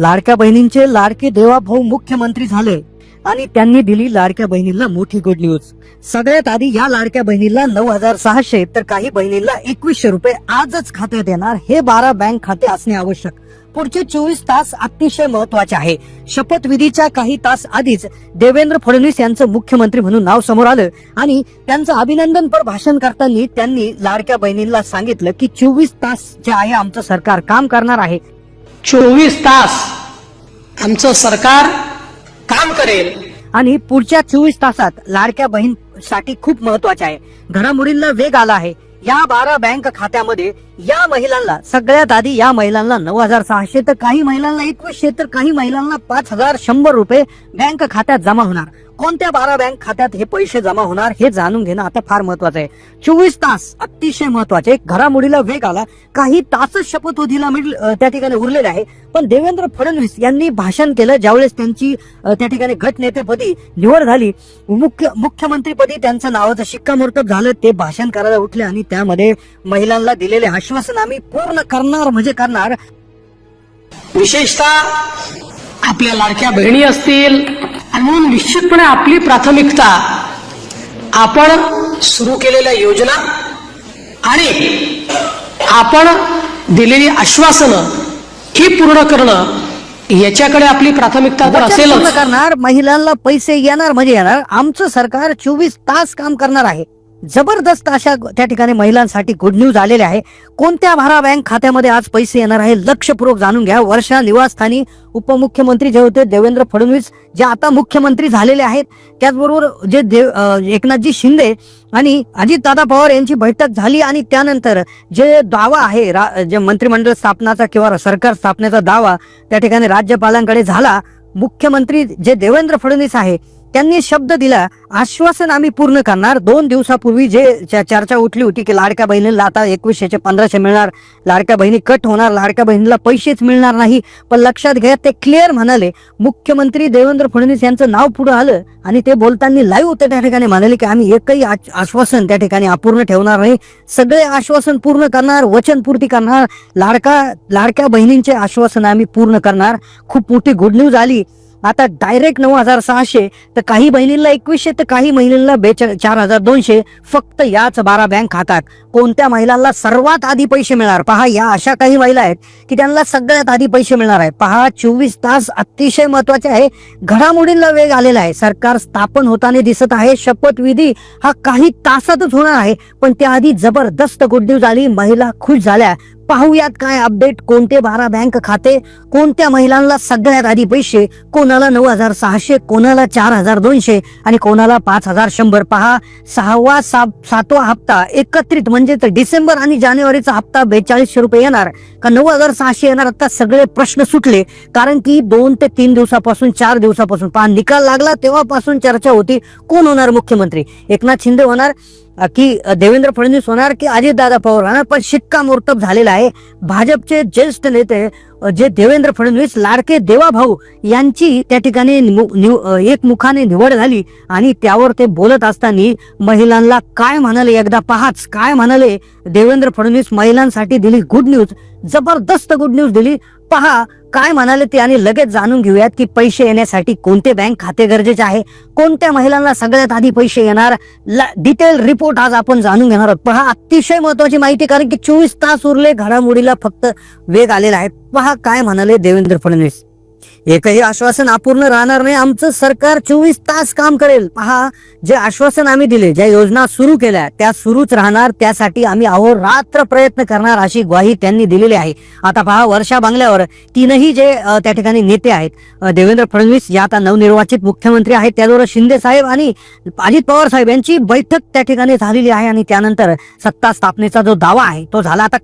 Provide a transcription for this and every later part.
लाडक्या बहिणींचे लाडके देवा भाऊ मुख्यमंत्री झाले आणि त्यांनी दिली लाडक्या बहिणीला मोठी गुड न्यूज सगळ्यात आधी या लाडक्या बहिणीला नऊ हजार सहाशे तर काही बहिणींना एकवीसशे रुपये आजच खात्यात येणार हे बारा बँक खाते असणे आवश्यक. पुढचे चोवीस तास अतिशय महत्त्वाचे आहे. शपथविधीच्या काही तास आधीच देवेंद्र फडणवीस यांचं मुख्यमंत्री म्हणून नाव समोर आलं आणि त्यांचं अभिनंदनपर भाषण करताना त्यांनी लाडक्या बहिणींना सांगितलं की चोवीस तास जे आहे आमचं सरकार काम करणार आहे. चोवीस तास आमचं सरकार काम करेल. आणि पुढच्या चोवीस तासात लाडक्या बहीण साठी खूप महत्त्वाचे आहे. घडामोडींना वेग आला आहे. या बारा बँक खात्यामध्ये या महिलांना सगळ्यात आधी या महिलांना नऊ हजार सहाशे तर काही महिलांना एकवीसशे तर काही महिलांना पाच हजार शंभर रुपये बँक खात्यात जमा होणार. कोणत्या बारा बँक खात्यात हे पैसे जमा होणार हे जाणून घेणं आता फार महत्वाचं आहे. चोवीस तास अतिशय महत्त्वाचे घडामोडीला वेग आला. काही तासच शपथविधीला मिळ- त्या ठिकाणी उरलेले आहे. पण देवेंद्र फडणवीस यांनी भाषण केलं. ज्यावेळेस त्यांची त्या ठिकाणी गटनेतेपदी निवड झाली मुख्य सभापती त्यांचं नावाचं शिक्कामोर्तब झालं ते भाषण करायला उठले आणि त्यामध्ये महिलांना दिलेले आश्वासन आम्ही पूर्ण करणार म्हणजे करणार. विशेषतः आपल्या लाडक्या बहिणी असतील. आणि म्हणून निश्चितपणे आपली प्राथमिकता आपण सुरू केलेल्या योजना आणि आपण दिलेली आश्वासनं ही पूर्ण करणं याच्याकडे आपली प्राथमिकता तर असेलच. करणार महिलांना पैसे येणार म्हणजे येणार. आमचं सरकार चोवीस तास काम करणार आहे. जबरदस्त अशा त्या ठिकाणी महिलांसाठी गुड न्यूज आलेले आहे. कोणत्या भारा बँक खात्यामध्ये आज पैसे येणार आहे लक्षपूर्वक जाणून घ्या. वर्षा निवासस्थानी उपमुख्यमंत्री जे होते देवेंद्र फडणवीस जे आता मुख्यमंत्री झालेले आहेत त्याचबरोबर जे देव एकनाथजी शिंदे आणि अजितदादा पवार यांची बैठक झाली आणि त्यानंतर जे दावा आहे रा- जे मंत्रिमंडळ स्थापनाचा किंवा सरकार स्थापनेचा दावा त्या ठिकाणी राज्यपालांकडे झाला. मुख्यमंत्री जे देवेंद्र फडणवीस आहे त्यांनी शब्द दिला आश्वासन आम्ही पूर्ण करणार. दोन दिवसापूर्वी जे चर्चा उठली होती की लाडक्या बहिणीला आता एकवीसशेचे पंधराशे मिळणार लाडक्या बहिणी कट होणार लाडक्या बहिणीला पैसेच मिळणार नाही. पण लक्षात घ्या ते क्लिअर म्हणाले मुख्यमंत्री देवेंद्र फडणवीस यांचं नाव पुढे आलं आणि ते बोलताना लाईव्ह होते त्या ठिकाणी. म्हणाले की आम्ही एकही आश्वासन त्या ठिकाणी अपूर्ण ठेवणार नाही. सगळे आश्वासन पूर्ण करणार वचनपूर्ती करणार. लाडका लाडक्या बहिणींचे आश्वासन आम्ही पूर्ण करणार. खूप मोठी गुड न्यूज आली. आता डायरेक्ट नऊ हजार सहाशे तर काही बहिणींना एकवीसशे तर काही महिलांना बेचा चार हजार दोनशे फक्त याच बारा बँक खातात. कोणत्या महिलांना सर्वात आधी पैसे मिळणार? पहा या अशा काही महिला आहेत की त्यांना सगळ्यात आधी पैसे मिळणार आहे पहा चोवीस तास अतिशय महत्त्वाचे आहे. घडामोडींना वेग आलेला आहे. सरकार स्थापन होताना दिसत आहे. शपथविधी हा काही तासातच होणार आहे. पण त्याआधी जबरदस्त गुड न्यूज आली. महिला खुश झाल्या. पाहूयात काय अपडेट कोणते बारा बँक खाते कोणत्या महिलांना सगळ्यात आधी पैसे कोणाला नऊ हजार सहाशे कोणाला चार हजार दोनशे आणि कोणाला पाच हजार शंभर. पहा सहावा सा सातवा हप्ता एकत्रित म्हणजे तर डिसेंबर आणि जानेवारीचा हप्ता बेचाळीसशे रुपये येणार. का नऊ हजार सहाशे येणार आता सगळे प्रश्न सुटले. कारण की दोन ते तीन दिवसापासून चार दिवसापासून पहा निकाल लागला तेव्हापासून चर्चा होती कोण होणार मुख्यमंत्री? एकनाथ शिंदे होणार. की देवेंद्र फडणवीस होणार की अजितदादा पवार होणार? पण शिक्कामोर्तब झालेला आहे. भाजपचे ज्येष्ठ नेते जे देवेंद्र फडणवीस लाडके देवाभाऊ यांची त्या ठिकाणी निमु- मुखाने एकमुखाने निवड झाली आणि त्यावर ते बोलत असताना महिलांना काय म्हणाले? एकदा पहाच काय म्हणाले? देवेंद्र फडणवीस महिलांसाठी दिली गुड न्यूज जबरदस्त गुड न्यूज दिली. पहा काय म्हणाले ते आणि लगेच जाणून घेऊयात की पैसे येण्यासाठी कोणते बँक खाते गरजेचे आहे? कोणत्या महिलांना सगळ्यात आधी पैसे येणार? डिटेल रिपोर्ट आज आपण जाणून घेणार आहोत. पहा अतिशय महत्वाची माहिती कारण की चोवीस तास उरले घडामोडीला फक्त वेग आलेला आहे. पहा काय म्हणाले देवेंद्र फडणवीस? एकही आश्वासन अपूर्ण राहणार नाही. आमचं सरकार चोवीस तास काम करेल. पहा जे आश्वासन आम्ही दिले ज्या योजना सुरू केल्या त्या सुरूच राहणार. त्यासाठी आम्ही अहोरात्र प्रयत्न करणार अशी ग्वाही त्यांनी दिलेली आहे. आता पहा वर्षा बांगल्यावर तीनही जे त्या ठिकाणी नेते आहेत देवेंद्र फडणवीस जे आता नवनिर्वाचित मुख्यमंत्री आहेत त्याबरोबर शिंदे साहेब आणि अजित पवार साहेब यांची बैठक त्या ठिकाणी झालेली आहे आणि त्यानंतर सत्ता स्थापनेचा जो दावा आहे तो झाला. आता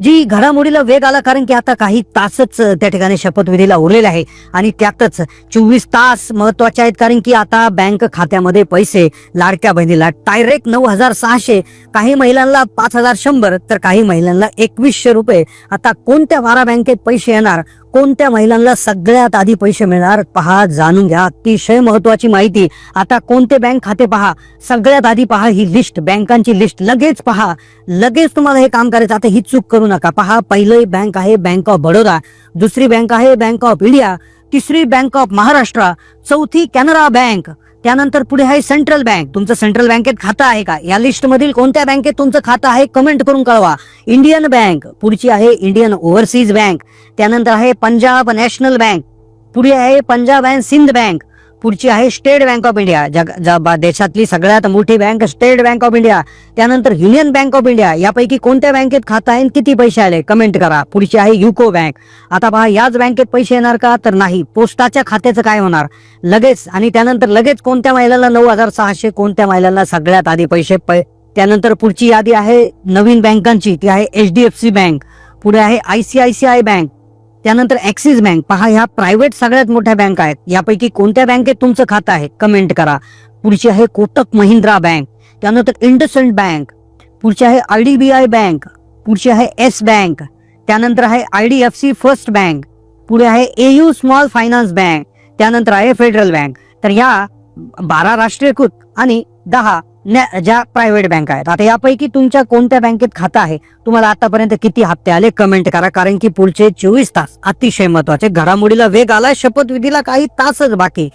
जी घडामोडीला वेग आला कारण की आता काही तासच त्या ठिकाणी शपथविधीला उरलेले आहे. आणि त्यातच चोवीस तास महत्त्वाचे आहेत कारण की आता बँक खात्यामध्ये पैसे लाडक्या बहिणीला डायरेक्ट नऊ हजार सहाशे काही महिलांना पाच हजार शंभर तर काही महिलांना एकवीसशे रुपये. आता कोणत्या वारा बँकेत पैसे येणार? कोणत्या महिलांना सगळ्यात आधी पैसे मिळणार? पहा जाणून घ्या. अतिशय महत्वाची माहिती. आता कोणते बँक खाते पहा? सगळ्यात आधी पहा ही लिस्ट बँकांची लिस्ट लगेच पहा. लगेच तुम्हाला हे काम करायचं. आता ही चूक करू नका. पहा पहिलं बँक आहे बँक ऑफ बडोदा. दुसरी बँक आहे बँक ऑफ इंडिया. तिसरी बँक ऑफ महाराष्ट्र. चौथी कॅनरा बँक. त्यानंतर पुढे आहे सेंट्रल बँक तुमचं सेंट्रल बँकेत खातं आहे का? या लिस्ट मधील कोणत्या बँकेत तुमचं खातं आहे? कमेंट करून कळवा. इंडियन बँक पुढची आहे इंडियन ओव्हरसीज बँक त्यानंतर आहे पंजाब नॅशनल बँक पुढे आहे पंजाब अँड सिंध बँक पुढची आहे स्टेट बँक ऑफ इंडिया जग बा- देशातली सगळ्यात मोठी bank state bank of India. त्यानंतर युनियन बँक ऑफ इंडिया यापैकी कोणत्या बँकेत खातं आहे आणि किती पैसे आले? कमेंट करा. पुढची आहे युको बँक. आता पहा याच बँकेत पैसे येणार का? तर नाही. पोस्टाच्या खात्याचं काय होणार? लगेच. आणि त्यानंतर लगेच कोणत्या महिलांना नऊ हजार सहाशे कोणत्या महिलांना सगळ्यात आधी पैसे पै त्यानंतर पुढची यादी आहे नवीन बँकांची. ती आहे H D F C bank. पुढे आहे I C I C I bank. त्यानंतर ऍक्सिस बँक पहा ह्या प्रायव्हेट सगळ्यात मोठ्या बँक आहेत. यापैकी कोणत्या बँकेत तुमचं खातं आहे? कमेंट करा. पुढची आहे कोटक महिंद्रा बँक त्यानंतर इंडसंड बँक पुढची आहे I D B I bank पुढची आहे एस बँक त्यानंतर आहे I D F C first bank पुढे आहे एयू स्मॉल फायनान्स बँक त्यानंतर आहे फेडरल बँक तर या बारा राष्ट्रीयकृत आणि दहा ज्या प्रायव्हेट बँक आहेत. आता यापैकी तुमच्या कोणत्या बँकेत खातं आहे? तुम्हाला आतापर्यंत किती हप्ते आले? कमेंट करा. कारण की पुढचे चोवीस तास अतिशय महत्त्वाचे. घडामोडीला वेग आलाय. शपथविधीला काही तासच बाकी.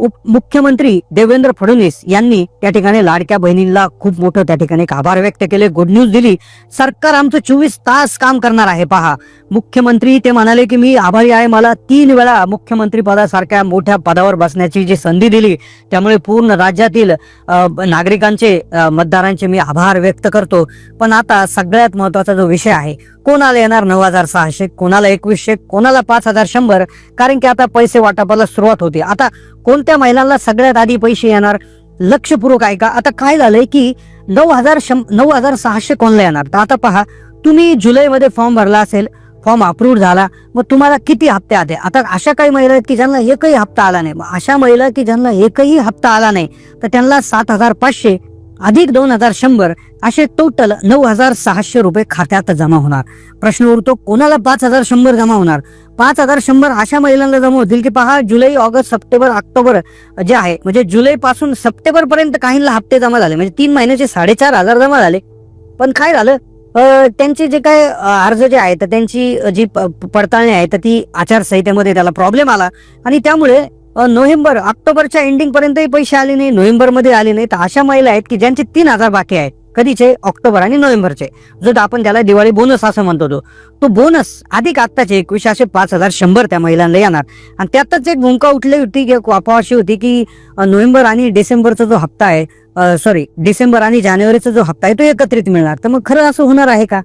मुख्यमंत्री देवेंद्र फडणवीस यांनी त्या ठिकाणी लाडक्या बहिणींना खूप मोठं त्या ठिकाणी एक आभार व्यक्त केले. गुड न्यूज दिली. सरकार आमचं चोवीस तास काम करणार आहे. पहा मुख्यमंत्री ते म्हणाले की मी आभारी आहे. मला तीन वेळा मुख्यमंत्री पदासारख्या मोठ्या पदावर बसण्याची जी संधी दिली त्यामुळे पूर्ण राज्यातील नागरिकांचे मतदारांचे मी आभार व्यक्त करतो. पण आता सगळ्यात महत्त्वाचा जो विषय आहे कोणाला येणार नऊ हजार सहाशे कोणाला एकवीसशे कोणाला पाच हजार शंभर? कारण की आता पैसे वाटपाला सुरुवात होते. आता कोणत्या त्या महिलांना सगळ्यात आधी पैसे येणार. लक्षपूर्वक आहे का आता काय झालंय की नऊ हजार नऊ हजार सहाशे कोणला येणार? तर आता पहा तुम्ही जुलैमध्ये फॉर्म भरला असेल फॉर्म अप्रूव्ह झाला मग तुम्हाला किती हप्ते आले? आता अशा काही महिला आहेत की ज्यांना एकही हप्ता आला नाही. मग अशा महिला की ज्यांना एकही हप्ता आला नाही तर त्यांना सात हजार पाचशे अधिक दोन हजार शंभर असे टोटल नऊ हजार सहाशे रुपये खात्यात जमा होणार. प्रश्न उरतो कोणाला पाच हजार शंभर जमा होणार? पाच हजार शंभर अशा महिलांना जमा होतील की पहा जुलै ऑगस्ट सप्टेंबर ऑक्टोबर जे आहे म्हणजे जुलै पासून सप्टेंबर पर्यंत काहींना हप्ते जमा झाले म्हणजे तीन महिन्याचे साडेचार हजार जमा झाले. पण काय झालं? त्यांचे जे काय अर्ज जे आहे तर त्यांची जी प- पडताळणी आहे तर ती आचारसंहितेमध्ये त्याला प्रॉब्लेम आला. आणि त्यामुळे नोव्हेंबर ऑक्टोबरच्या एंडिंग पर्यंतही पैसे आले नाही नोव्हेंबरमध्ये आले नाही तर अशा महिला आहेत की ज्यांचे तीन हजार बाकी आहेत. कधीचे? ऑक्टोबर आणि नोव्हेंबरचे. जो आपण त्याला दिवाळी बोनस असं म्हणतो तो तो बोनस अधिक आत्ताचे एकवीसशे असे पाच हजार शंभर त्या महिलांना येणार. आणि त्यातच एक भूमिका उठली होती की अफवा अशी होती की नोव्हेंबर आणि डिसेंबरचा जो हप्ता आहे सॉरी डिसेंबर आणि जानेवारीचा जो हप्ता आहे तो एकत्रित मिळणार. तर मग खरं असं होणार आहे का?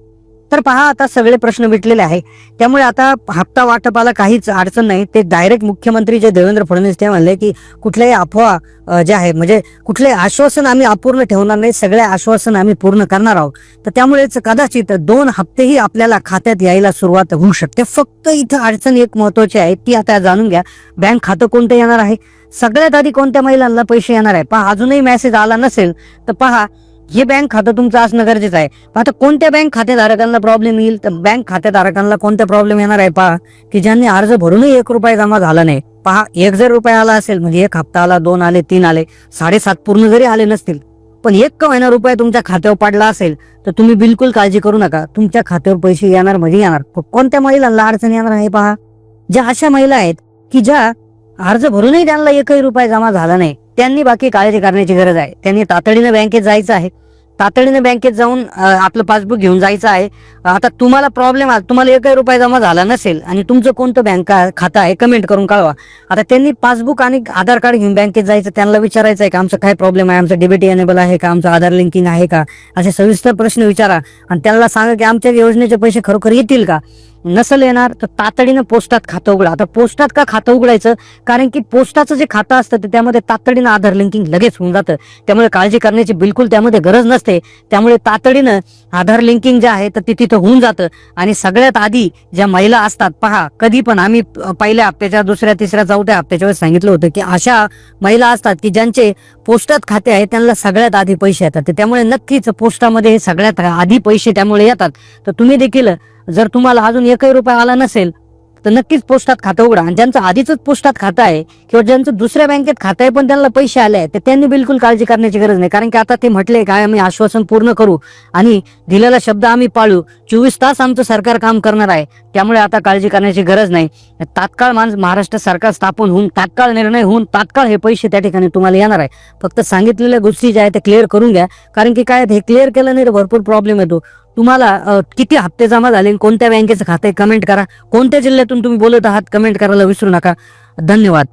तर पहा आता सगळे प्रश्न मिटलेले आहे. त्यामुळे आता हप्ता वाटपाला काहीच अडचण नाही. ते डायरेक्ट मुख्यमंत्री जे देवेंद्र फडणवीस ते म्हणले की कुठल्याही अफवा जे आहे म्हणजे कुठले आश्वासन आम्ही अपूर्ण ठेवणार नाही सगळे आश्वासन आम्ही पूर्ण करणार आहोत. तर त्यामुळेच कदाचित दोन हप्तेही आपल्याला खात्यात यायला सुरुवात होऊ शकते. फक्त इथं अडचण एक महत्वाची आहे ती आता जाणून घ्या. बँक खातं कोणतं येणार आहे? सगळ्यात आधी कोणत्या महिलांना पैसे येणार आहे? पहा अजूनही मेसेज आला नसेल तर पहा हे बँक खातं तुमचं असणं गरजेचं आहे. आता कोणत्या बँक खातेधारकांना प्रॉब्लेम येईल? तर बँक खातेधारकांना कोणता प्रॉब्लेम येणार आहे पहा. की ज्यांनी अर्ज भरूनही एक रुपया जमा झाला नाही. पहा एक जर रुपया आला असेल म्हणजे एक हप्ता आला दोन आले तीन आले साडेसात पूर्ण जरी आले नसतील पण एक का महिना रुपया तुमच्या खात्यावर पडला असेल तर तुम्ही बिलकुल काळजी करू नका. तुमच्या खात्यावर पैसे येणार म्हणजे येणार. कोणत्या महिलांना अडचण येणार आहे पहा? ज्या अशा महिला आहेत की ज्या अर्ज भरूनही त्यांना एकही रुपया जमा झाला नाही त्यांनी बाकी काळजी करण्याची गरज आहे. त्यांनी तातडीनं बँकेत जायचं आहे. तातडीने बँकेत जाऊन आपलं पासबुक घेऊन जायचं आहे. आता तुम्हाला प्रॉब्लेम आला तुम्हाला एकही रुपये जमा झाला नसेल आणि तुमचं कोणतं बँक खातं आहे कमेंट करून कळवा. आता त्यांनी पासबुक आणि आधार कार्ड घेऊन बँकेत जायचं त्यांना विचारायचं आहे का आमचं काय प्रॉब्लेम आहे आमचं डेबिट एनेबल आहे का आमचं आधार लिंकिंग आहे का? असे सविस्तर प्रश्न विचारा. आणि त्यांना सांगा की आमच्या योजनेचे पैसे खरोखर येतील का? नसल येणार तर तातडीनं पोस्टात खातं उघडा. आता पोस्टात का खातं उघडायचं? कारण की पोस्टाचं जे खातं असतं ते त्यामध्ये तातडीनं आधार लिंकिंग लगेच होऊन जातं. त्यामुळे काळजी करण्याची बिलकुल त्यामध्ये गरज नसते. त्यामुळे तातडीनं आधार लिंकिंग जे आहे तर ते तिथं होऊन जातं. आणि सगळ्यात आधी ज्या महिला असतात पहा कधी पण आम्ही प- पहिल्या हप्त्याच्या दुसऱ्या तिसऱ्या चौथ्या हप्त्याच्या वेळेस सांगितलं होतं की अशा महिला असतात की ज्यांचे पोस्टात खाते आहे त्यांना सगळ्यात आधी पैसे येतात. त्यामुळे नक्कीच पोस्टामध्ये हे सगळ्यात आधी पैसे त्यामुळे येतात. तर तुम्ही देखील जर तुम्हाला अजून एकही रुपया आला नसेल तर नक्कीच पोस्टात खातं उघडा. आणि ज्यांचं आधीच पोस्टात खातं आहे किंवा ज्यांचं दुसऱ्या बँकेत खातं आहे पण त्यांना पैसे आले आहेत तर त्यांनी बिलकुल काळजी करण्याची गरज नाही. कारण की आता ते म्हटले काय आम्ही आश्वासन पूर्ण करू? आणि दिलेला शब्द आम्ही पाळू. चोवीस तास आमचं सरकार काम करणार आहे. त्यामुळे आता काळजी करण्याची गरज नाही. तात्काळ माणूस महाराष्ट्र सरकार स्थापन होऊन तात्काळ निर्णय होऊन तात्काळ हे पैसे त्या ठिकाणी तुम्हाला येणार आहे. फक्त सांगितलेल्या गोष्टी ज्या आहेत त्या क्लिअर करून घ्या. कारण की काय हे क्लिअर केलं नाही तर भरपूर प्रॉब्लेम येतो. तुम्हाला किती हप्ते जमा झाले आणि कोणत्या बँकेचं खातं आहे? कमेंट करा. कोणत्या जिल्ह्यातून तुम्ही बोलत आहात? कमेंट करायला विसरू नका. धन्यवाद.